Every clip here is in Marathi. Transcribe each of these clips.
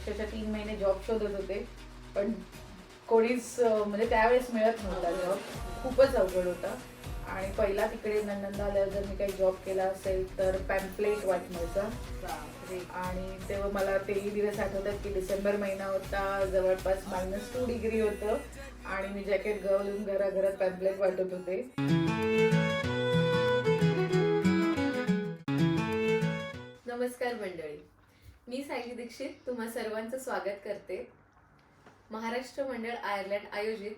अक्षरशः तीन महिने जॉब शोधत होते. पण कोणीच म्हणजे त्यावेळेस मिळत नव्हता जॉब खूपच अवघड होता. आणि पहिला तिकडे नंदनला आल्यावर जर मी काही जॉब केला असेल तर पॅम्पलेट वाटण्याचा. आणि तेव्हा मला तेही दिवस आठवतात की डिसेंबर महिना होता जवळपास मायनस टू डिग्री होतं. आणि मी जॅकेट गवलून घराघरात पॅम्पलेट वाटत होते. नमस्कार मंडळी. मी सायली दीक्षित तुम्हा सर्वांचं स्वागत करते. महाराष्ट्र मंडळ आयर्लंड आयोजित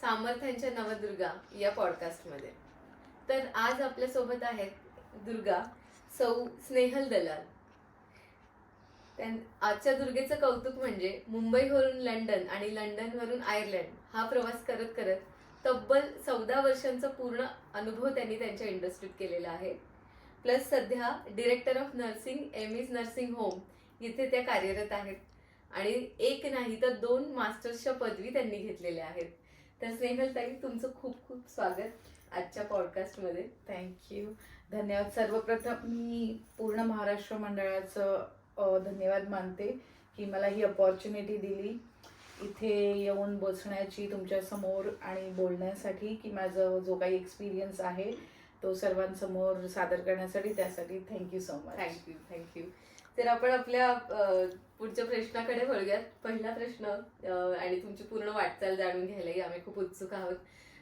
सामर्थ्यांच्या नवदुर्गा या पॉडकास्टमध्ये. तर आज आपल्यासोबत आहेत दुर्गा सौ स्नेहल दलाल. त्यां आजच्या दुर्गेचं कौतुक म्हणजे मुंबईवरून लंडन आणि लंडनवरून आयर्लंड हा प्रवास करत करत तब्बल चौदा वर्षांचा पूर्ण अनुभव त्यांनी त्यांच्या इंडस्ट्रीत केलेला आहे. प्लस सध्या director of nursing M is nursing home इथे त्या कार्यरत आहेत. आणि एक नाही तर दोन मास्टर्सच्या पदवी त्यांनी घेतलेल्या आहेत. तर स्नेहल ताई तुमचं खूप खूप स्वागत आजच्या पॉडकास्टमध्ये. थँक्यू धन्यवाद. सर्वप्रथम मी पूर्ण महाराष्ट्र मंडळाचं धन्यवाद मानते की मला ही अपॉर्च्युनिटी दिली. इथे येऊन बसण्याची तुमच्यासमोर आणि बोलण्यासाठी की माझं जो काही एक्सपिरियन्स आहे तो सर्वांसमोर सादर करण्यासाठी त्यासाठी thank you so much thank you thank you तर आपण आपल्या पुढच्या प्रश्नाकडे वळूयात. पहिला प्रश्न आणि तुमची पूर्ण वाटचाल जाणून घ्यायलाही आम्ही खूप उत्सुक आहोत.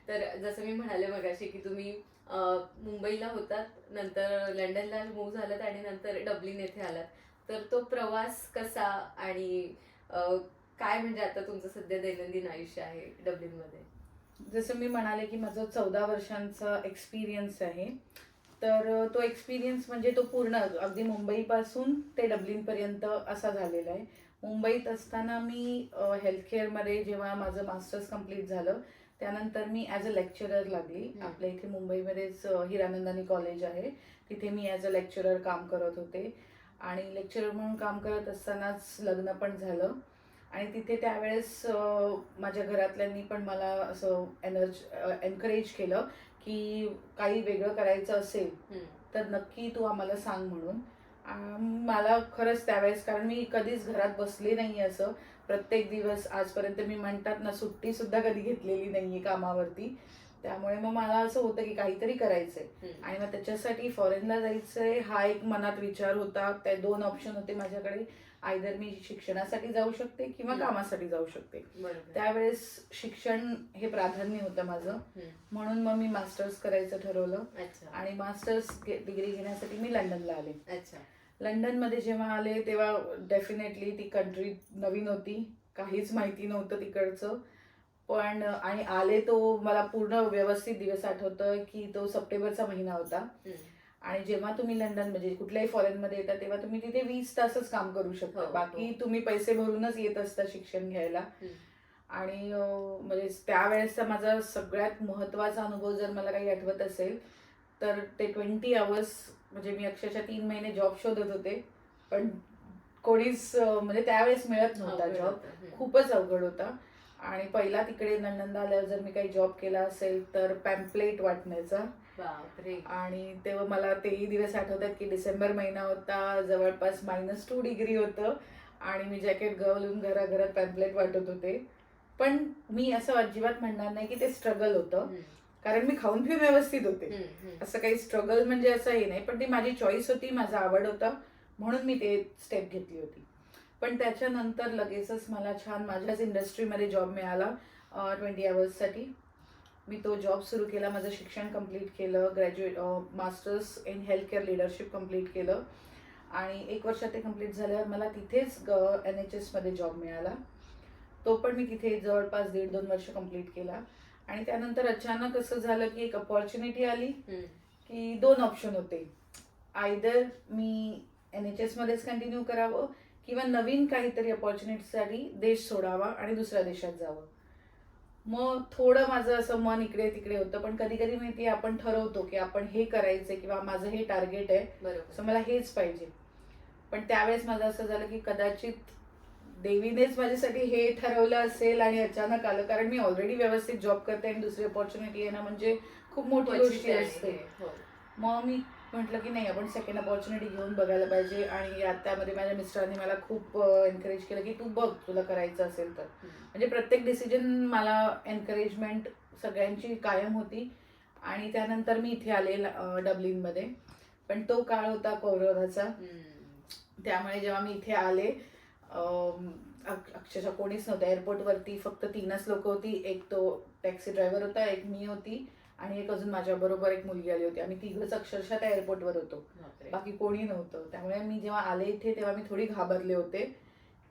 तर जसं मी म्हणाले मगाशी की तुम्ही मुंबईला होतात नंतर लंडनला मूव्ह झालात आणि नंतर डब्लिन येथे आलात. तर तो प्रवास कसा आणि काय म्हणजे आता तुमचं सध्या दैनंदिन आयुष्य आहे डब्लिनमध्ये? जसं मी म्हणाले की माझं चौदा वर्षांचा एक्सपिरियन्स आहे तर तो एक्सपिरियन्स म्हणजे तो पूर्ण अगदी मुंबईपासून ते डब्लिनपर्यंत असा झालेला आहे. मुंबईत असताना मी हेल्थकेअरमध्ये जेव्हा माझं मास्टर्स कंप्लीट झालं त्यानंतर मी ॲज अ लेक्चरर लागली. आपल्या इथे मुंबईमध्येच हिरानंदानी कॉलेज आहे. तिथे मी ॲज अ लेक्चरर काम करत होते. आणि लेक्चरर म्हणून काम करत असतानाच लग्न पण झालं. आणि तिथे त्यावेळेस माझ्या घरातल्यांनी पण मला असं एनर्ज एनकरेज केलं की काही वेगळं करायचं असेल. तर नक्की तू आम्हाला सांग म्हणून. मला खरंच त्यावेळेस कारण मी कधीच घरात बसले नाही असं. प्रत्येक दिवस आजपर्यंत मी म्हणतात ना सुट्टी सुद्धा कधी घेतलेली नाहीये कामावरती. त्यामुळे मग मला असं होतं की काहीतरी करायचंय. आणि मग त्याच्यासाठी फॉरेनला जायचंय हा एक मनात विचार होता. त्या दोन ऑप्शन होते माझ्याकडे. आयदर मी शिक्षणासाठी जाऊ शकते किंवा. कामासाठी जाऊ शकते. त्यावेळेस शिक्षण हे प्राधान्य होतं माझं. म्हणून मग मी मास्टर्स करायचं ठरवलं. आणि मास्टर्स डिग्री घेण्यासाठी मी लंडनला आले. अच्छा. लंडनमध्ये जेव्हा आले तेव्हा डेफिनेटली ती कंट्री नवीन होती. काहीच माहिती नव्हतं तिकडचं. पण आणि आले तो मला पूर्ण व्यवस्थित दिवस आठवतं की तो सप्टेंबरचा महिना होता. आणि जेव्हा तुम्ही लंडन म्हणजे कुठल्याही फॉरेन मध्ये येता तेव्हा तुम्ही तिथे वीस तासच काम करू शकता हो, हो. बाकी तुम्ही पैसे भरूनच येत असता शिक्षण घ्यायला. आणि म्हणजे त्यावेळेसचा माझा सगळ्यात महत्त्वाचा अनुभव जर मला काही आठवत असेल तर ते ट्वेंटी आवर्स म्हणजे मी अक्षरशः तीन महिने जॉब शोधत होते पण कोणीच म्हणजे त्यावेळेस मिळत नव्हता जॉब. खूपच अवघड होता आणि पहिला तिकडे लंडनला आल्यावर जर मी काही जॉब केला असेल तर पॅम्पलेट वाटण्याचा आणि तेव्हा मला तेही दिवस आठवतात की डिसेंबर महिना होता जवळपास मायनस टू डिग्री होतं आणि मी जॅकेट गवलून घराघरात पॅम्पलेट वाटत होते. पण मी असं अजिबात म्हणणार नाही की ते स्ट्रगल होतं. कारण मी खाऊन पिऊन व्यवस्थित होते. असं काही स्ट्रगल म्हणजे असं हे नाही पण ती माझी चॉईस होती माझा आवड होता म्हणून मी ते स्टेप घेतली होती. पण त्याच्यानंतर लगेचच मला छान माझ्याच इंडस्ट्रीमध्ये जॉब मिळाला ट्वेंटी आवर्ससाठी मी तो जॉब सुरू केला माझं शिक्षण कंप्लीट केलं graduate masters in health care leadership complete केलं. आणि एक वर्ष ते कंप्लीट झाल्यावर मला तिथेच एन एच एसमध्ये जॉब मिळाला. तो पण मी तिथे जवळपास दीड दोन वर्ष कंप्लीट केला. आणि त्यानंतर अचानक असं झालं की एक अपॉर्च्युनिटी आली. की दोन ऑप्शन होते. आयदर मी एन एच एसमध्येच कंटिन्यू करावं किंवा नवीन काहीतरी अपॉर्च्युनिटीसाठी देश सोडावा आणि दुसऱ्या देशात जावं. मग थोडं माझं असं मन इकडे तिकडे होतं पण कधी कधी माहिती आपण ठरवतो की आपण हे करायचंय किंवा माझं हे टार्गेट आहे बरोबर सो मला हेच पाहिजे पण त्यावेळेस माझं असं झालं की कदाचित देवीनेच माझ्यासाठी हे ठरवलं असेल आणि अचानक आलं कारण मी ऑलरेडी व्यवस्थित जॉब करते आणि दुसरी अपॉर्च्युनिटी येणं म्हणजे खूप मोठी गोष्टी. असते हो. मग मी म्हटलं की नाही आपण सेकंड अपॉर्च्युनिटी घेऊन बघायला पाहिजे. आणि त्यामध्ये माझ्या मिस्टरांनी मला खूप एनकरेज केलं की तू बघ तुला करायचं असेल तर. म्हणजे प्रत्येक डिसिजन मला एनकरेजमेंट सगळ्यांची कायम होती. आणि त्यानंतर मी इथे आले डब्लिनमध्ये. पण तो काळ होता कोरोनाचा त्यामुळे जेव्हा मी इथे आले अक्षरशः कोणीच नव्हतं. एअरपोर्टवरती फक्त तीनच लोक होती. एक तो टॅक्सी ड्रायव्हर होता एक मी होती. आणि एक अजून माझ्याबरोबर एक मुलगी आली होती. आम्ही तिघच अक्षरशः त्या एअरपोर्टवर होतो. बाकी कोणी नव्हतं. त्यामुळे मी जेव्हा आले इथे तेव्हा मी थोडी घाबरले होते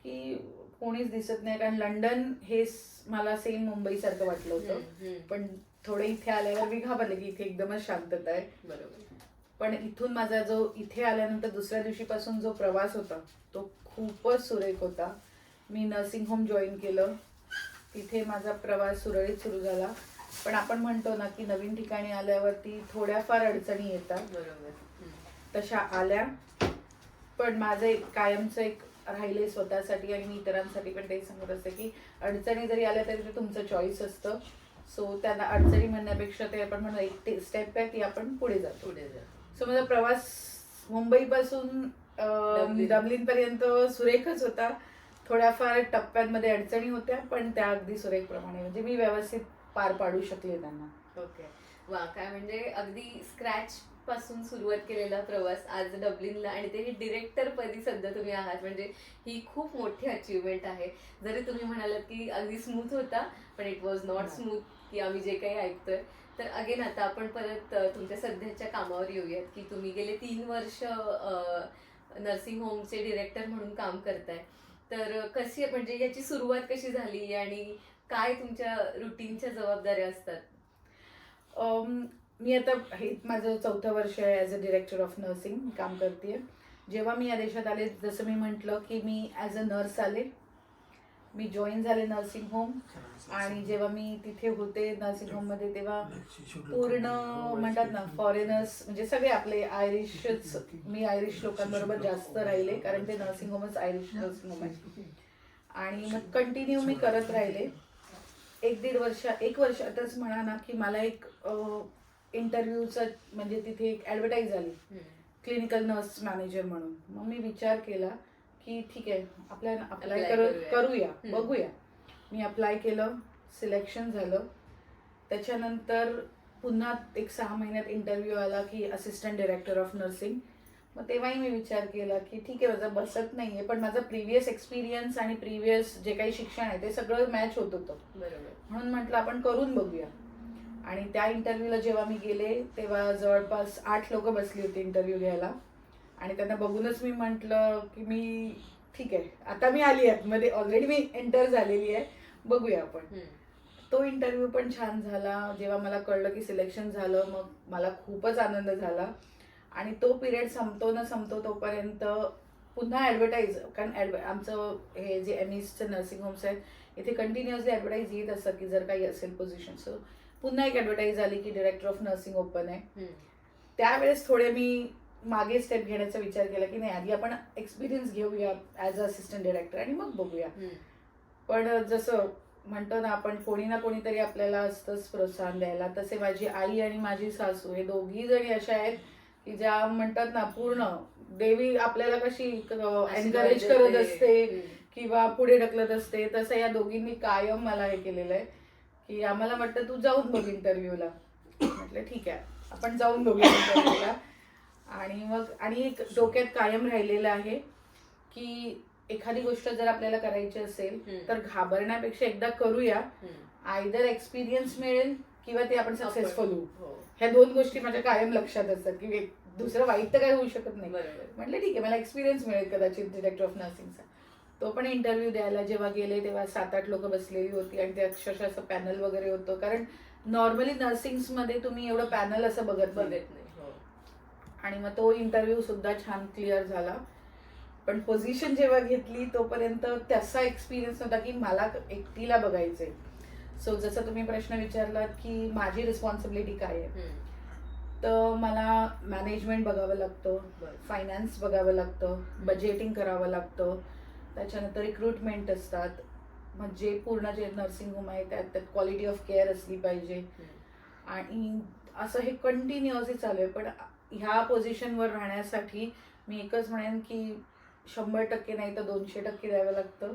की कोणीच दिसत नाही. कारण लंडन हे मला सेम मुंबईसारखं वाटलं होतं. पण थोडे इथे आल्यावर मी घाबरले की इथे एकदमच शांतता आहे. बरोबर. पण इथून माझा जो इथे आल्यानंतर दुसऱ्या दिवशीपासून जो प्रवास होता तो खूपच सुरेख होता. मी नर्सिंग होम जॉईन केलं. तिथे माझा प्रवास सुरळीत सुरू झाला. पण आपण म्हणतो ना की नवीन ठिकाणी आल्यावरती थोड्याफार अडचणी येतात. बरोबर. तशा आल्या. पण माझं एक कायमचं एक राहिले स्वतःसाठी आणि मी इतरांसाठी पण ते सांगत असते की अडचणी जरी आल्या तरी ते तुमचं चॉईस असतं. सो त्यांना अडचणी म्हणण्यापेक्षा ते आपण म्हणू एक स्टेप आहे ती आपण पुढे जातो. पुढे जा सो माझा प्रवास मुंबईपासून डब्लिन. डब्लिन. पर्यंत सुरेखच होता. थोड्याफार टप्प्यांमध्ये अडचणी होत्या पण त्या अगदी सुरेख प्रमाणे म्हणजे मी व्यवस्थित पार पाडू शकले त्यांना. ओके. वा काय म्हणजे अगदी स्क्रॅच पासून सुरुवात केलेला प्रवास आज डब्लिनला आणि ते डिरेक्टर पदी सध्या तुम्ही आहात. म्हणजे ही खूप मोठी अचिव्हमेंट आहे. जरी तुम्ही म्हणालात की अगदी स्मूथ होता पण इट वॉज नॉट. स्मूथ की आम्ही जे काही ऐकतोय. तर अगेन आता आपण परत तुमच्या सध्याच्या कामावर येऊयात की तुम्ही गेले तीन वर्ष नर्सिंग होमचे डिरेक्टर म्हणून काम करताय. तर कशी म्हणजे याची सुरुवात कशी झाली आणि काय तुमच्या रुटीनच्या जबाबदाऱ्या असतात? मी आता हे माझं चौथं वर्ष आहे as a director of nursing काम करते जेव्हा मी या देशात आले जसं मी म्हटलं की मी ॲज अ नर्स आले. मी जॉईन झाले नर्सिंग होम आणि जेव्हा मी तिथे होते नर्सिंग होममध्ये तेव्हा पूर्ण म्हणतात ना फॉरेनर्स म्हणजे सगळे आपले आयरिशच मी आयरिश लोकांबरोबर जास्त राहिले कारण ते नर्सिंग होमच आयरिश नर्सिंग होम आहे. आणि मग कंटिन्यू मी करत राहिले. एक दीड वर्ष एक वर्षातच म्हणा ना की मला एक इंटरव्ह्यूचं म्हणजे तिथे एक ॲडव्हर्टाईज आली क्लिनिकल नर्स मॅनेजर म्हणून. मग मी विचार केला की ठीक आहे आपल्या अप्लाय कर करूया. बघूया. मी अप्लाय केलं सिलेक्शन झालं. त्याच्यानंतर पुन्हा एक सहा महिन्यात इंटरव्ह्यू आला की असिस्टंट डिरेक्टर ऑफ नर्सिंग मग तेव्हाही मी विचार केला की ठीक आहे माझं बसत नाही आहे पण माझं प्रिव्हियस एक्सपिरियन्स आणि प्रिव्हियस जे काही शिक्षण आहे ते सगळं मॅच होत होतं. बरोबर. म्हणून म्हटलं आपण करून बघूया. आणि त्या इंटरव्ह्यूला जेव्हा मी गेले तेव्हा जवळपास आठ लोक बसली होती इंटरव्ह्यू घ्यायला. आणि त्यांना बघूनच मी म्हटलं की मी ठीक आहे आता मी आली आहे. मध्ये ऑलरेडी मी एंटर झालेली आहे. बघूया आपण. तो इंटरव्ह्यू पण छान झाला. जेव्हा मला कळलं की सिलेक्शन झालं मग मला खूपच आनंद झाला. आणि तो पिरियड संपतो ना संपतो तोपर्यंत पुन्हा ॲडव्हर्टाईज कारण आमचं हे जे एम ईसचं नर्सिंग होम्स आहेत इथे कंटिन्युअसली ॲडव्हर्टाईज येत असतात की जर काही असेल पोझिशन सो पुन्हा एक ॲडव्हर्टाईज आली की डिरेक्टर ऑफ नर्सिंग ओपन आहे. त्यावेळेस थोडे मी मागे स्टेप घेण्याचा विचार केला की नाही आधी आपण एक्सपिरियन्स घेऊया ॲज अ असिस्टंट डिरेक्टर आणि मग बघूया. पण जसं म्हणतो ना आपण कोणी ना कोणीतरी आपल्याला असतंच प्रोत्साहन द्यायला तसे माझी आई आणि माझी सासू हे दोघी जणी अशा आहेत की ज्या म्हणतात ना पूर्ण देवी आपल्याला कशी एनकरेज आशीर्वाद करत. असते. किंवा पुढे ढकलत असते तसं या दोघींनी कायम मला हे केलेलं आहे की आम्हाला वाटतं तू जाऊन बघ इंटरव्ह्यूला म्हटलं ठीक आहे आपण जाऊन बघूया इंटरव्ह्यूला आणि मग आणि एक डोक्यात कायम राहिलेलं आहे की एखादी गोष्ट जर आपल्याला करायची असेल. तर घाबरण्यापेक्षा एकदा करूया. आयदर एक्सपिरियन्स मिळेल किंवा ते आपण सक्सेसफुल होऊ. हो. ह्या दोन गोष्टी माझ्या कायम लक्षात असतात की दुसरं वाईट तर काय होऊ शकत नाही. बरोबर. म्हटलं ठीक आहे मला एक्सपिरियन्स मिळेल कदाचित डिरेक्टर ऑफ नर्सिंगचा तो पण इंटरव्ह्यू द्यायला जेव्हा गेले तेव्हा सात आठ लोक बसलेली होती आणि ते अक्षरशः असं पॅनल वगैरे होतं. कारण नॉर्मली नर्सिंग्समध्ये तुम्ही एवढं पॅनल असं बघत बघत नाही हो. आणि मग तो इंटरव्ह्यू सुद्धा छान क्लिअर झाला. पण पोझिशन जेव्हा घेतली तोपर्यंत तसा एक्सपिरियन्स नव्हता की मला एकटीला बघायचंय. सो जसं तुम्ही प्रश्न विचारलात की माझी रिस्पॉन्सिबिलिटी काय आहे. तर मला मॅनेजमेंट बघावं लागतं. फायनान्स बघावं लागतं बजेटिंग करावं लागतं. त्याच्यानंतर रिक्रुटमेंट असतात. मग जे पूर्ण जे नर्सिंग होम आहे त्यात त्यात क्वालिटी ऑफ केअर असली पाहिजे. आणि असं हे कंटिन्युअसली चालू आहे. पण ह्या पोझिशनवर राहण्यासाठी मी एकच म्हणेन की शंभर टक्के नाही तर दोनशे टक्के द्यावं लागतं.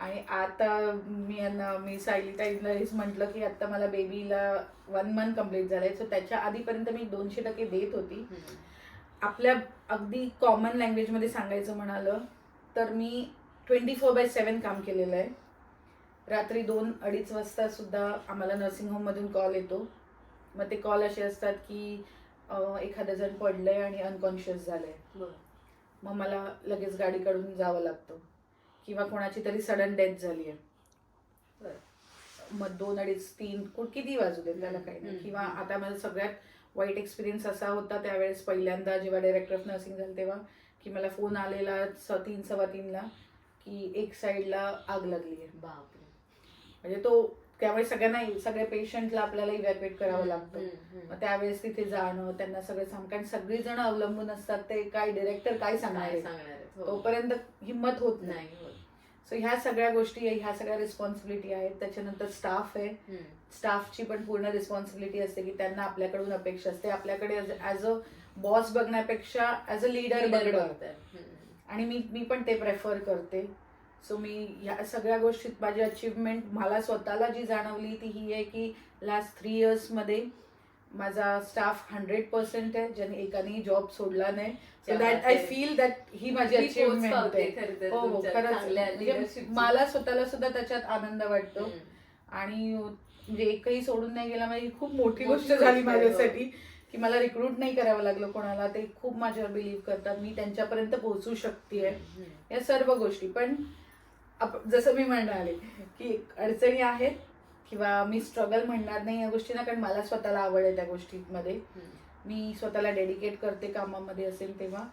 आणि आता मी यांना मी सायली हेच म्हटलं की आता मला बेबीला वन मंथ कंप्लीट झालंय. सो त्याच्या आधीपर्यंत मी दोनशे टक्के देत होती. आपल्या अगदी कॉमन लँग्वेजमध्ये सांगायचं म्हणालं तर मी ट्वेंटी फोर बाय सेवन काम केलेलं आहे. रात्री दोन अडीच वाजता सुद्धा आम्हाला नर्सिंग होममधून कॉल येतो. मग ते कॉल असे असतात की एखादं जण पडलंय आणि अनकॉन्शियस झालंय. बरं. मग मला लगेच गाडी काढून जावं लागतं. किंवा कोणाची तरी सडन डेथ झाली आहे मग दोन अडीच तीन कु- किती वाजू दे त्याला काही नाही. किंवा आता माझा सगळ्यात वाईट एक्सपिरियन्स असा होता त्यावेळेस पहिल्यांदा जेव्हा डायरेक्टर ऑफ नर्सिंग झालं तेव्हा की मला फोन आलेला स तीन सव्वा तीनला की एक साईडला आग लागली आहे बापरे म्हणजे तो त्यामुळे सगळ्यांना सगळ्या पेशंटला आपल्याला इव्हॅक्युएट करावं लागतं. मग त्यावेळेस तिथे जाणं त्यांना सगळं सांग कारण सगळी जण अवलंबून असतात ते काय डिरेक्टर काय सांगणार? हो. तोपर्यंत हिंमत होत नाही होत. सो ह्या सगळ्या गोष्टी आहे ह्या सगळ्या रिस्पॉन्सिबिलिटी आहेत. त्याच्यानंतर स्टाफ आहे. स्टाफची पण पूर्ण रिस्पॉन्सिबिलिटी असते की त्यांना आपल्याकडून अपेक्षा असते. आपल्याकडे ॲज अ बॉस बघण्यापेक्षा ॲज अ लीडर बघणं. आणि मी मी पण ते प्रेफर करते. सो मी ह्या सगळ्या गोष्टीत माझी अचिव्हमेंट मला स्वतःला जी जाणवली ती ही आहे की लास्ट थ्री इयर्समध्ये माझा स्टाफ हंड्रेड पर्सेंट आहे. ज्याने एकाने जॉब सोडला नाही. So that I. Feel that ही माझी ही पावते आहे. हो हो खरंच. म्हणजे. मला स्वतःला सुद्धा त्याच्यात आनंद वाटतो. आणि म्हणजे एकही सोडून नाही गेला म्हणजे ही खूप मोठी गोष्ट झाली माझ्यासाठी की मला रिक्रूट नाही करावं लागलं कोणाला. ते खूप माझ्यावर बिलीव्ह करतात. मी त्यांच्यापर्यंत पोहोचू शकते. या सर्व गोष्टी. पण जसं मी म्हणाले की अडचणी आहेत किंवा मी स्ट्रगल म्हणणार नाही या गोष्टींना कारण मला स्वतःला आवड आहे त्या गोष्टींमध्ये. मी स्वतःला डेडिकेट करते कामामध्ये असेल तेव्हा.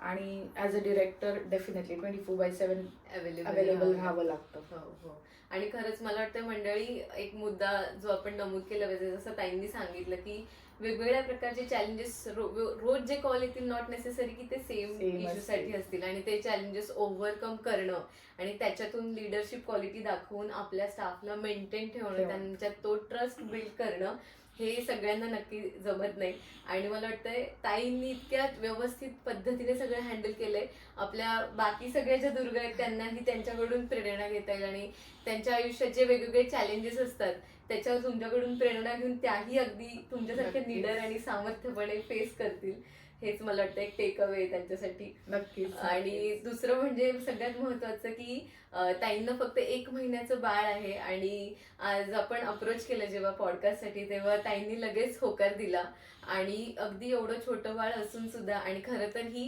आणि as a director definitely twenty four by seven available राहावं. लागतं हो हो आणि खरंच मला वाटतं मंडळी एक मुद्दा जो आपण नमूद केला पाहिजे जसं ताईंनी सांगितलं की वेगवेगळ्या प्रकारचे चॅलेंजेस रोज जे कॉल येतील नॉट नेसेसरी की ते सेम Same इश्यू असतील. साठी असतील आणि ते चॅलेंजेस ओव्हरकम करणं आणि त्याच्यातून लिडरशिप क्वालिटी दाखवून आपल्या स्टाफला मेंटेन ठेवणं ठेवणं. त्यांच्यात तो ट्रस्ट बिल्ड करणं हे सगळ्यांना नक्की जमत नाही आणि मला वाटतंय ताईंनी इतक्या व्यवस्थित पद्धतीने सगळं हँडल केलंय आपल्या बाकी सगळ्या ज्या दुर्गा आहेत त्यांनाही त्यांच्याकडून प्रेरणा घेता येईल आणि त्यांच्या आयुष्यात जे वेगवेगळे चॅलेंजेस असतात त्याच्यावर तुमच्याकडून प्रेरणा घेऊन त्याही अगदी तुमच्यासारखे. लीडर आणि सामर्थ्यपणे फेस करतील. हेच मला वाटतं एक टेक अवे त्यांच्यासाठी. नक्कीच आणि दुसरं म्हणजे सगळ्यात महत्वाचं की ताईंना फक्त एक महिन्याचं बाळ आहे आणि आज आपण अप्रोच केलं जेव्हा पॉडकास्टसाठी तेव्हा ताईंनी लगेच होकार दिला. आणि अगदी एवढं छोटं बाळ असून सुद्धा आणि खरं तर ही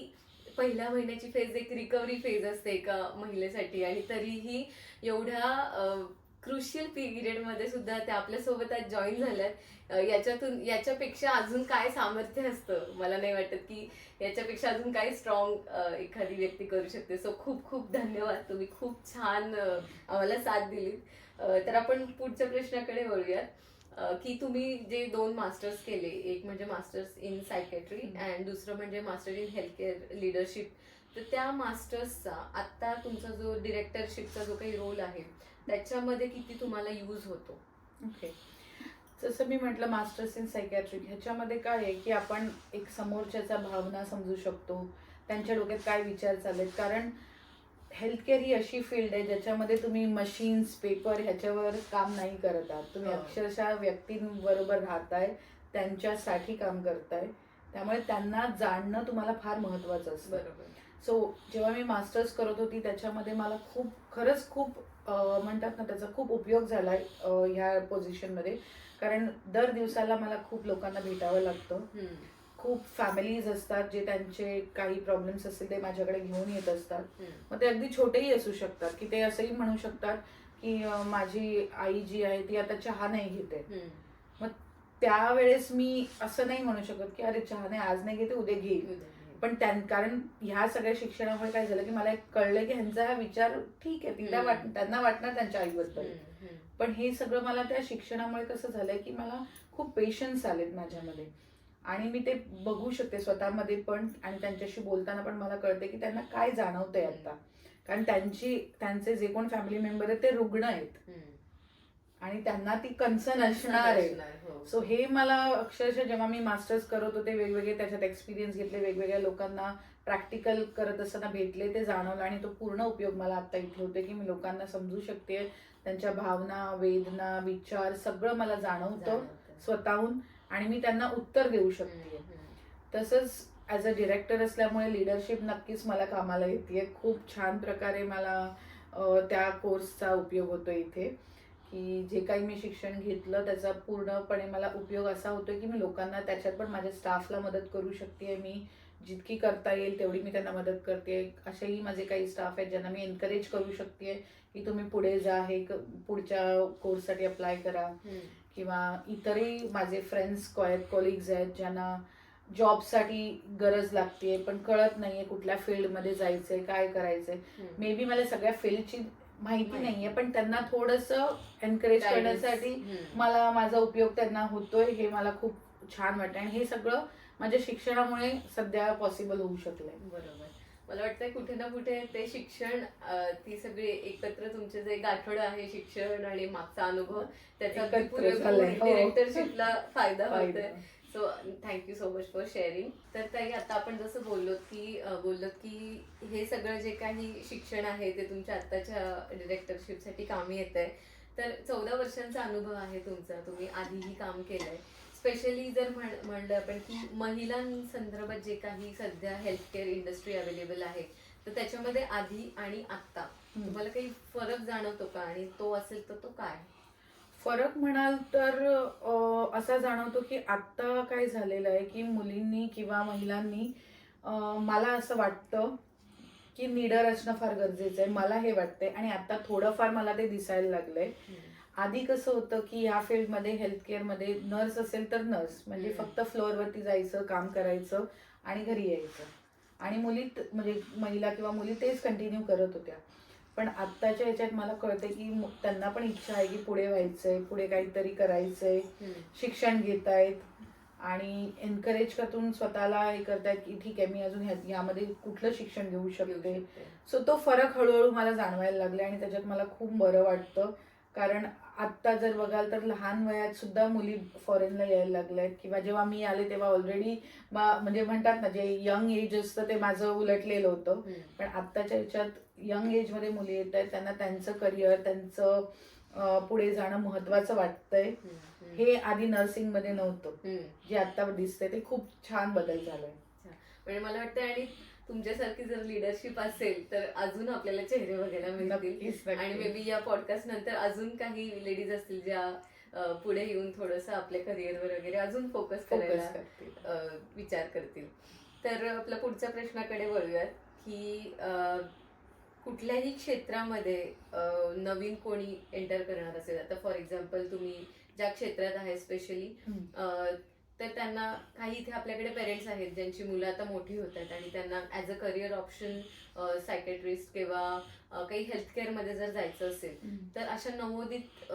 पहिल्या महिन्याची फेज एक रिकव्हरी फेज असते एका महिलेसाठी. आणि तरीही एवढ्या क्रुशियल पिरियडमध्ये सुद्धा त्या आपल्यासोबत आज जॉईन झाल्यात. याच्यातून याच्यापेक्षा अजून काय सामर्थ्य असतं? मला नाही वाटत की याच्यापेक्षा अजून काही स्ट्रॉंग एखादी व्यक्ती करू शकते. सो खूप खूप धन्यवाद. तुम्ही खूप छान आम्हाला साथ दिली तर आपण पुढच्या प्रश्नाकडे वळूयात. की तुम्ही जे दोन मास्टर्स केले एक म्हणजे मास्टर्स इन सायकॅट्री. अँड दुसरं म्हणजे master in health care leadership तर त्या मास्टर्सचा आत्ता तुमचा जो डिरेक्टरशिपचा जो काही रोल आहे त्याच्यामध्ये किती तुम्हाला यूज होतो. ओके जसं मी म्हटलं मास्टर्स इन सायकॅट्रिक ह्याच्यामध्ये काय आहे की आपण एक समोरच्याचा भावना समजू शकतो. त्यांच्या डोक्यात काय विचार चाललेत? कारण हेल्थकेअर ही अशी फील्ड आहे ज्याच्यामध्ये तुम्ही मशीन्स पेपर ह्याच्यावर काम नाही करत आहात. तुम्ही हो. अक्षरशः व्यक्तींबरोबर राहताय त्यांच्यासाठी काम करताय. त्यामुळे त्यांना जाणणं तुम्हाला फार महत्त्वाचं असतं. बरोबर. सो जेव्हा मी मास्टर्स करत होती त्याच्यामध्ये मला खूप खरंच खूप म्हणतात ना त्याचा खूप उपयोग झाला आहे ह्या पोझिशनमध्ये कारण दर दिवसाला मला खूप लोकांना भेटावं लागतं. खूप फॅमिलीज असतात जे त्यांचे काही प्रॉब्लेम्स असतील ते माझ्याकडे घेऊन येत असतात. मग ते अगदी छोटेही असू शकतात की ते असंही म्हणू शकतात की माझी आई जी आहे ती आता चहा नाही घेते हम्म. त्यावेळेस मी असं नाही म्हणू शकत की अरे चहा नाही आज नाही घेते उद्या घेईल. पण त्यां कारण ह्या सगळ्या शिक्षणामुळे काय झालं की मला एक कळलं की ह्यांचा हा विचार ठीक आहे तिला. वाट त्यांना वाटणार त्यांच्या आईबद्दल. पण हे सगळं मला त्या शिक्षणामुळे कसं झालंय की मला खूप पेशन्स आलेत माझ्यामध्ये आणि मी ते बघू शकते स्वतःमध्ये पण आणि त्यांच्याशी बोलताना पण मला कळते की त्यांना काय जाणवतंय आता कारण त्यांची त्यांचे जे कोण फॅमिली मेंबर आहेत ते रुग्ण आहेत. आणि त्यांना ती कन्सर्न असणार आहे असणार, हो. सो हे मला अक्षरशः जेव्हा मी मास्टर्स करत होते वेगवेगळे त्याच्यात एक्सपिरियन्स घेतले वेगवेगळ्या लोकांना प्रॅक्टिकल करत असताना भेटले ते जाणवलं आणि तो पूर्ण उपयोग मला आता इथे होते की मी लोकांना समजू शकते त्यांच्या भावना वेदना विचार सगळं मला जाणवतं. स्वतःहून आणि मी त्यांना उत्तर देऊ शकते. तसंच ॲज अ डिरेक्टर असल्यामुळे लिडरशिप नक्कीच मला कामाला येते खूप छान प्रकारे मला त्या कोर्सचा उपयोग होतो इथे की जे काही मी शिक्षण घेतलं त्याचा पूर्णपणे मला उपयोग असा होतो की मी लोकांना त्याच्यात पण माझ्या स्टाफला मदत करू शकते मी जितकी करता येईल तेवढी मी त्यांना मदत करते असेही माझे काही स्टाफ आहेत ज्यांना मी एनकरेज करू शकते की तुम्ही पुढे जा हे क- पुढच्या कोर्ससाठी अप्लाय करा. किंवा इतरही माझे फ्रेंड्स कॉलिग्स आहेत ज्यांना जॉबसाठी गरज लागते पण कळत नाहीये कुठल्या फील्डमध्ये जायचंय काय करायचंय. मे बी मला सगळ्या फील्डची माहिती. नाहीये पण त्यांना थोडंसं एनकरेज. करण्यासाठी. मला माझा उपयोग त्यांना होतोय हे मला खूप छान वाटतं आणि हे सगळं माझ्या शिक्षणामुळे सध्या पॉसिबल होऊ शकलंय बरोबर मला वाटतं कुठे ना कुठे ते शिक्षण ती सगळी एकत्र तुमचे जे गाठोड आहे शिक्षण आणि मागचा अनुभव त्याचा हो. डिरेक्टरशिपला फायदा फायदा. होतोय so thank you so much for sharing तर ताई आता आपण जसं बोललो की बोललो की हे सगळं जे काही शिक्षण आहे ते तुमच्या आत्ताच्या डिरेक्टरशिपसाठी कामी येत आहे तर चौदा वर्षांचा अनुभव आहे तुमचा. तुम्ही आधीही काम केलंय. स्पेशली जर म्हण- म्हणलं आपण की महिलांसंदर्भात जे काही सध्या हेल्थकेअर इंडस्ट्री अवेलेबल आहे तर त्याच्यामध्ये आधी आणि आत्ता. तुम्हाला काही फरक जाणवतो का? आणि तो असेल तर तो काय? फरक म्हणाल तर असा जाणवतो की आत्ता काय झालेलं आहे की मुलींनी किंवा महिलांनी मला असं वाटतं की निडर असणं फार गरजेचं आहे. मला हे वाटतंय. आणि आता थोडंफार मला ते दिसायला लागलंय. आधी कसं होतं की या फील्डमध्ये हेल्थकेअरमध्ये नर्स असेल तर नर्स. म्हणजे. फक्त फ्लोअरवरती जायचं काम करायचं आणि घरी यायचं. आणि मुली म्हणजे महिला किंवा मुली तेच कंटिन्यू करत होत्या. पण आत्ताच्या याच्यात मला कळतं की त्यांना पण इच्छा आहे की पुढे व्हायचंय पुढे काहीतरी करायचंय शिक्षण घेत आहेत आणि एनकरेज करून स्वतःला हे करतायत की ठीक आहे मी अजून यामध्ये कुठलं शिक्षण घेऊ शकते? सो तो फरक हळूहळू मला जाणवायला लागले आणि त्याच्यात मला खूप बरं वाटतं. कारण आत्ता जर बघाल तर लहान वयात सुद्धा मुली फॉरेनला यायला लागल्या आहेत किंवा जेव्हा मी आले तेव्हा ऑलरेडी म्हणजे म्हणतात ना जे यंग एज असतं ते माझं उलटलेलं होतं. पण आत्ताच्या ह्याच्यात यंग एजमध्ये मुली येत आहेत त्यांना त्यांचं करिअर त्यांचं पुढे जाणं महत्वाचं वाटतंय. हे आधी नर्सिंगमध्ये नव्हतं. जे आता दिसतंय ते खूप छान बदल झालाय. म्हणजे मला वाटतं आणि तुमच्यासारखी जर लिडरशिप असेल तर अजून आपल्याला चेहरे बघायला मिळतील. आणि मे. बी या पॉडकास्ट नंतर अजून काही लेडीज असतील ज्या पुढे येऊन थोडस आपल्या करिअरवर वगैरे अजून फोकस करायला विचार करतील. तर आपल्या पुढच्या प्रश्नाकडे वळूयात की कुठल्याही क्षेत्रामध्ये नवीन कोणी एंटर करणार असेल आता फॉर एक्झाम्पल तुम्ही ज्या क्षेत्रात आहे स्पेशली. तर त्यांना काही इथे आपल्याकडे पेरेंट्स आहेत ज्यांची मुलं आता मोठी होत आहेत आणि त्यांना as a career option psychiatrist किंवा काही हेल्थकेअरमध्ये जर जायचं असेल. तर अशा नवोदित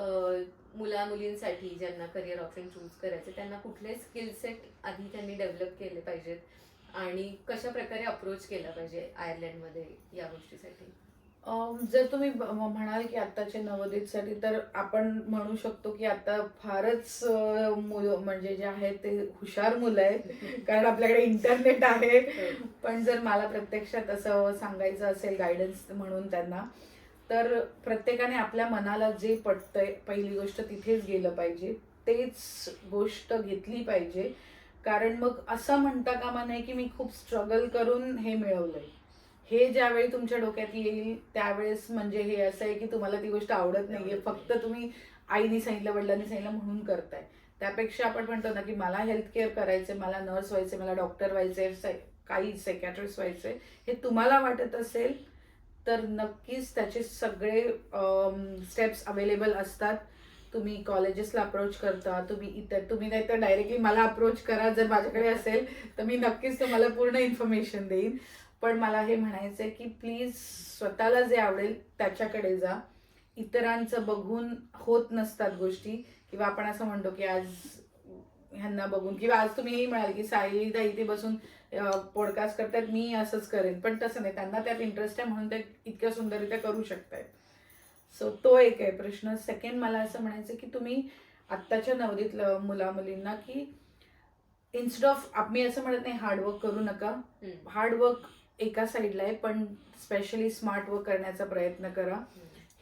मुला मुलींसाठी ज्यांना करिअर ऑप्शन चूज करायचे त्यांना कुठले स्किल सेट आधी त्यांनी डेव्हलप केले पाहिजेत आणि कशा प्रकारे अप्रोच केला पाहिजे आयर्लंडमध्ये या गोष्टीसाठी जर तुम्ही म्हणाल की आत्ताच्या नवोदितसाठी तर आपण म्हणू शकतो की आता फारच मुलं म्हणजे जे आहेत ते हुशार मुलं आहेत. कारण आपल्याकडे इंटरनेट आहे. पण जर मला प्रत्यक्षात असं सांगायचं असेल गायडन्स म्हणून त्यांना तर प्रत्येकाने आपल्या मनाला जे पटतंय पहिली गोष्ट तिथेच गेलं पाहिजे. तेच गोष्ट घेतली पाहिजे. कारण मग असं म्हणता कामा नाही की मी खूप स्ट्रगल करून हे मिळवलंय. हे ज्यावेळी तुमच्या डोक्यात येईल त्यावेळेस म्हणजे हे असं आहे की तुम्हाला ती गोष्ट आवडत नाहीये. फक्त तुम्ही आईने सांगितलं वडिलांनी सांगितलं म्हणून करताय. त्यापेक्षा आपण म्हणतो ना की मला हेल्थ केअर करायचंय मला नर्स व्हायचंय मला डॉक्टर व्हायचंय काही सेकॅट्रिस्ट व्हायचंय हे तुम्हाला वाटत असेल तर नक्कीच त्याचे सगळे स्टेप्स अवेलेबल असतात. तुम्ही कॉलेजेसला अप्रोच करता तुम्ही इतर तुम्ही नाही तर डायरेक्टली मला अप्रोच करा जर माझ्याकडे असेल तर मी नक्कीच तुम्हाला पूर्ण इन्फॉर्मेशन देईन. पण मला हे म्हणायचं आहे की प्लीज स्वतःला जे आवडेल त्याच्याकडे जा. इतरांचं बघून होत नसतात गोष्टी. किंवा आपण असं म्हणतो की आज ह्यांना बघून किंवा आज तुम्ही हे म्हणाल की सायलीदा इथे बसून पॉडकास्ट करतात मी असंच करेन. पण तसं नाही. त्यांना त्यात इंटरेस्ट आहे म्हणून ते इतक्या सुंदररित्या करू शकतायत. सो तो एक आहे प्रश्न. सेकंड मला असं म्हणायचं की तुम्ही आत्ताच्या नवरीतल्या मुला मुलींना की इन्स्टेड ऑफ मी असं म्हणत नाही हार्डवर्क करू नका. हार्डवर्क एका साईडला आहे पण स्पेशली स्मार्ट वर्क करण्याचा प्रयत्न करा.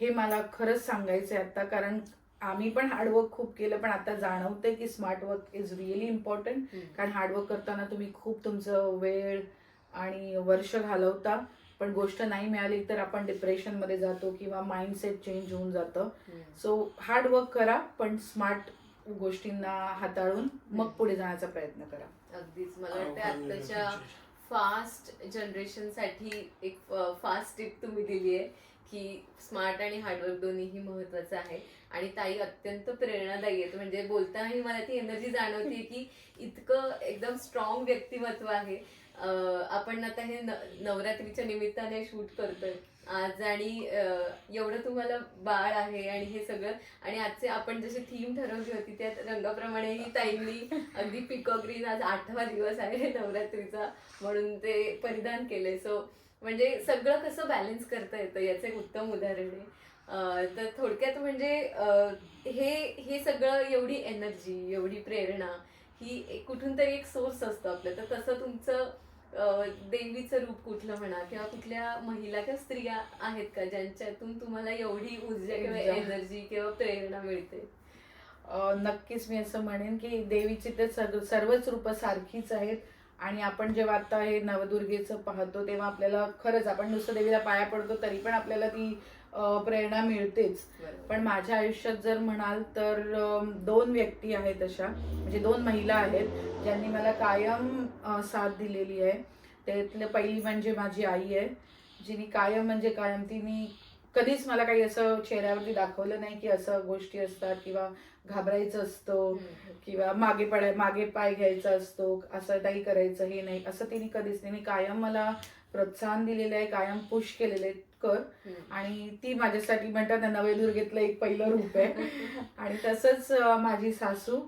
हे मला खरंच सांगायचं आहे आता कारण आम्ही पण हार्डवर्क खूप केलं पण आता जाणवतंय की smart work is really important. कारण हार्डवर्क करताना तुम्ही खूप तुमचं वेळ आणि वर्ष घालवता पण गोष्ट नाही मिळाली तर आपण डिप्रेशनमध्ये जातो किंवा माइंडसेट चेंज होऊन जातं. सो हार्डवर्क करा पण स्मार्ट गोष्टींना हाताळून मग पुढे जाण्याचा प्रयत्न करा. अगदीच. मला वाटतं आत्ताच्या फास्ट जनरेशनसाठी एक फास्ट टिप तुम्ही दिली आहे की स्मार्ट आणि हार्डवर्क दोन्हीही महत्वाचं आहे. आणि ताई अत्यंत प्रेरणादायी आहेत. म्हणजे बोलतानाही मला ती एनर्जी जाणवते की इतकं एकदम स्ट्रॉंग व्यक्तिमत्व आहे. आपण आता हे नवरात्रीच्या निमित्ताने शूट करतोय. आज आणि एवढं तुम्हाला बाळ आहे आणि हे सगळं. आणि आजचे आपण जशी थीम ठरवली होती त्या रंगाप्रमाणे ही ताईंनी अगदी पिको ग्रीन आज आठवा दिवस आहे नवरात्रीचा म्हणून ते परिधान केले सो म्हणजे सगळं कसं बॅलन्स करता येतं याचं एक उत्तम उदाहरण आहे. तर थोडक्यात म्हणजे हे हे सगळं एवढी एनर्जी एवढी प्रेरणा ही एक- कुठून तरी एक सोर्स असतो आपलं. तर तसं तुमचं देवीचं रूप कुठलं म्हणा किंवा कुठल्या महिला किंवा स्त्रिया आहेत का ज्यांच्यातून तुम्हाला एवढी ऊर्जा किंवा. एनर्जी किंवा प्रेरणा मिळते नक्कीच मी असं म्हणेन की देवीची ते सग- सर्वच रूपं सारखीच आहेत आणि आपण जेव्हा आता हे नवदुर्गेचं पाहतो तेव्हा आपल्याला खरंच आपण नुसतं देवीला पाया पडतो तरी पण आपल्याला ती प्रेरणा मिळतेच. पण माझ्या आयुष्यात जर म्हणाल तर दोन व्यक्ती आहेत अशा म्हणजे दोन महिला आहेत ज्यांनी मला कायम साथ दिलेली आहे. त्यातलं पहिली म्हणजे माझी आई आहे जिने कायम म्हणजे कायम तिने कधीच मला काही असं चेहऱ्यावरती दाखवलं नाही की असं गोष्टी असतात किंवा घाबरायचं असतं किंवा मागे पडाय मागे पाय घ्यायचा असतो असं काही करायचं हे नाही. असं तिने कधीच तिने कायम मला प्रोत्साहन दिलेलं आहे कायम पुश केलेलं आहे. कर. आणि ती माझ्यासाठी म्हणतात ना नवदुर्गेतलं एक पहिलं रूप आहे. आणि तसंच माझी सासू.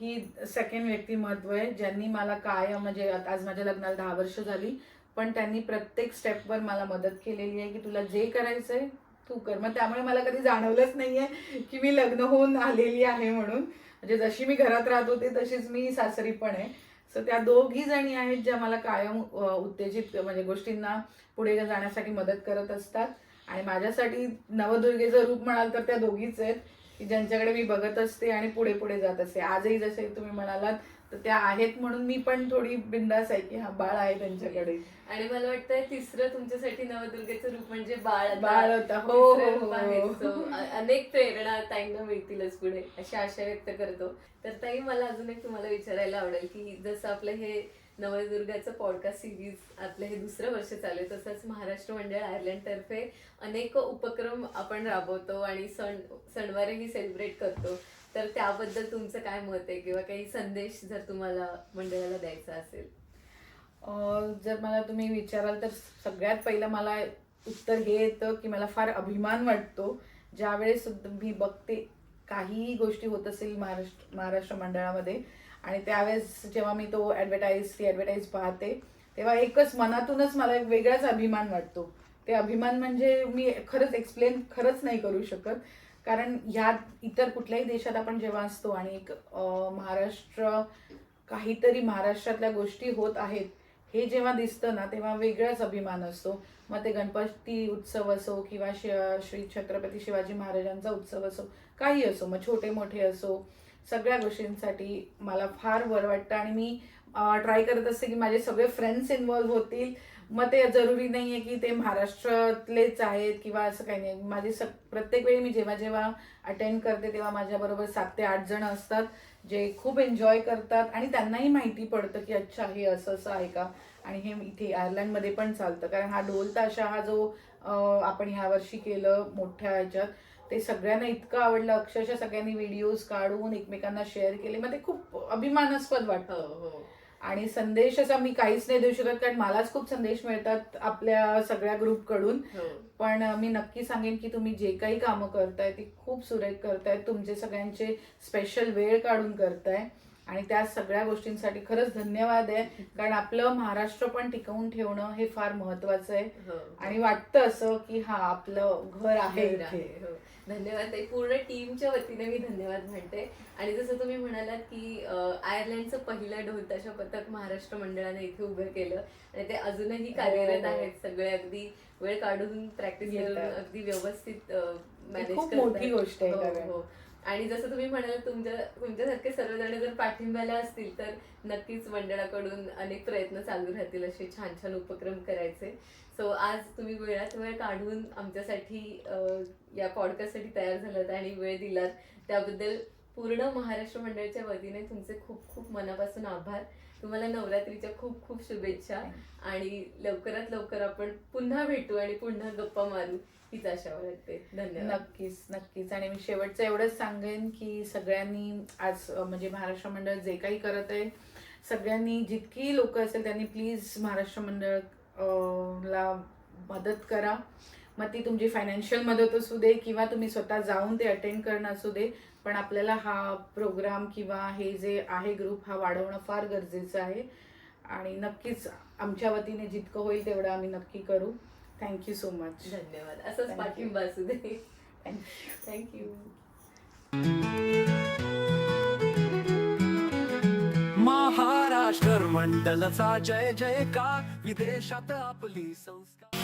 ही सेकंड व्यक्तिमत्व आहे. ज्यांनी मला काय म्हणजे आज माझ्या लग्नाला दहा वर्ष झाली पण त्यांनी प्रत्येक स्टेपवर मला मदत केलेली आहे की तुला जे करायचंय तू कर. मग त्यामुळे मला कधी जाणवलंच नाहीये की मी लग्न होऊन आलेली आहे म्हणून. म्हणजे जशी मी घरात राहत होते तशीच मी सासरी पण आहे. सो त्या दोघी जणी आहेत ज्या मला कायम उत्तेजित म्हणजे गोष्टींना पुढे जाण्यासाठी मदत करत असतात. आणि माझ्यासाठी नवदुर्गेचं रूप म्हणाल तर त्या दोघीच आहेत की ज्यांच्याकडे मी बघत असते आणि पुढे पुढे जात असते. आजही जसे तुम्ही म्हणालात तर त्या आहेत म्हणून मी पण थोडी बिंदास आहे की हा बाळ आहे त्यांच्याकडे. आणि मला वाटतं तिसरं तुमच्यासाठी नवदुर्गेचं रूप म्हणजे बाळ. बाळ होता. हो हो हो, अनेक प्रेरणा ताईंना मिळतीलच पुढे. अशी आशा व्यक्त करतो. तर ताई मला अजून एक तुम्हाला विचारायला आवडेल की जसं आपलं हे नवदुर्गाचं पॉडकास्ट सिरीज आपलं हे दुसरं वर्ष चालू आहे. तसंच महाराष्ट्र मंडळ आयर्लंडतर्फे अनेक उपक्रम आपण राबवतो आणि सण सणवारही सेलिब्रेट करतो. तर त्याबद्दल तुमचं काय मत आहे? किंवा काही संदेश जर तुम्हाला मंडळाला द्यायचा असेल? जर मला तुम्ही विचाराल तर सगळ्यात पहिलं मला उत्तर हे येतं की मला फार अभिमान वाटतो. ज्यावेळेस मी बघते काहीही गोष्टी होत असेल महाराष्ट्र महाराष्ट्र मंडळामध्ये आणि त्यावेळेस जेव्हा मी तो ॲडव्हर्टाईज ती ॲडव्हर्टाईज पाहते तेव्हा एकच मनातूनच मला एक वेगळाच अभिमान वाटतो. ते अभिमान म्हणजे मी खरंच एक्सप्लेन खरंच नाही करू शकत. कारण ह्या इतर कुठल्याही देशात आपण जेव्हा असतो आणि एक महाराष्ट्र काहीतरी महाराष्ट्रातल्या गोष्टी होत आहेत हे जेव्हा दिसतं ना तेव्हा वेगळाच अभिमान असतो. मग ते गणपती उत्सव असो किंवा शि- श्री छत्रपती शिवाजी महाराजांचा उत्सव असो काही असो मग छोटे मोठे असो सगळ्या गोष्टींसाठी मला फार बरं वाटतं. आणि मी ट्राय करत असते की माझे सगळे फ्रेंड्स इन्वॉल्व्ह होतील. मग ते जरुरी नाही आहे की ते महाराष्ट्रातलेच आहेत किंवा असं काही नाही. माझे सग प्रत्येक वेळी मी जेव्हा जेव्हा अटेंड करते तेव्हा माझ्याबरोबर सात ते आठ जण असतात जे खूप एन्जॉय करतात. आणि त्यांनाही माहिती पडतं की अच्छा हे असं असं आहे का? आणि हे इथे आयर्लंडमध्ये पण चालतं. कारण हा ढोल ताशा हा जो आपण ह्या वर्षी केलं मोठ्या ह्याच्यात ते सगळ्यांना इतकं आवडलं अक्षरशः सगळ्यांनी व्हिडिओज काढून एकमेकांना शेअर केले. मग ते खूप अभिमानास्पद वाटतं. हो हो. आणि संदेश असा मी काहीच नाही देऊ शकत कारण मलाच खूप संदेश मिळतात आपल्या सगळ्या ग्रुपकडून. हो. पण मी नक्की सांगेन की तुम्ही जे काही कामं करताय ती खूप सुरेख करताय. तुमचे सगळ्यांचे स्पेशल वेळ काढून करताय. आणि त्या सगळ्या गोष्टींसाठी खरंच धन्यवाद आहे कारण आपलं महाराष्ट्र पण टिकवून ठेवणं हे फार महत्वाचं आहे हो. आणि वाटतं असं की हा आपलं घर आहे हो. धन्यवाद ताई पूर्ण टीमच्या वतीने मी धन्यवाद म्हणते आणि जसं तुम्ही म्हणालात की आयर्लंडचं पहिलं ढोलताशा पथक महाराष्ट्र मंडळाने इथे उभं केलं आणि ते अजूनही कार्यरत हो. आहेत सगळे अगदी वेळ काढून प्रॅक्टिस. करून अगदी व्यवस्थित ही मॅनेज खूप मोठी गोष्ट आहे हो. हो. आणि जसं तुम्ही म्हणाल तुमच्या तुमच्यासारखे सर्वजण जर पाठिंब्याला असतील तर नक्कीच मंडळाकडून अनेक प्रयत्न चालू राहतील असे छान छान उपक्रम करायचे. सो आज तुम्ही वेळात वेळ काढून आमच्यासाठी या पॉडकास्टसाठी तयार झालात आणि वेळ दिलात. त्याबद्दल पूर्ण महाराष्ट्र मंडळाच्या वतीने तुमचे खूप खूप मनापासून आभार. तुम्हाला नवरात्रीच्या खूप खूप शुभेच्छा. आणि लवकरात लवकर आपण पुन्हा भेटू आणि पुन्हा गप्पा मारू हीच आशा वाटते. धन्यवाद. नक्कीच नक्कीच. आणि मी शेवटचं एवढंच सांगेन की सगळ्यांनी आज म्हणजे महाराष्ट्र मंडळ जे काही करत आहे सगळ्यांनी जितकी लोक असेल त्यांनी प्लीज महाराष्ट्र मंडळ ला मदत करा. मग ती तुमची फायनान्शियल मदत असू दे किंवा तुम्ही स्वतः जाऊन ते अटेंड करणं असू दे. पण आपल्याला हा प्रोग्राम किंवा हे जे आहे ग्रुप हा वाढवणं फार गरजेचं आहे. आणि नक्कीच आमच्या वतीने जितकं होईल तेवढं आम्ही नक्की करू. थँक्यू सो मच धन्यवाद. असंच. पाठिंबा असू दे. Thank you thank you Maharashtra मंडलचा जय जयकार. विदेशात आपली संस्कार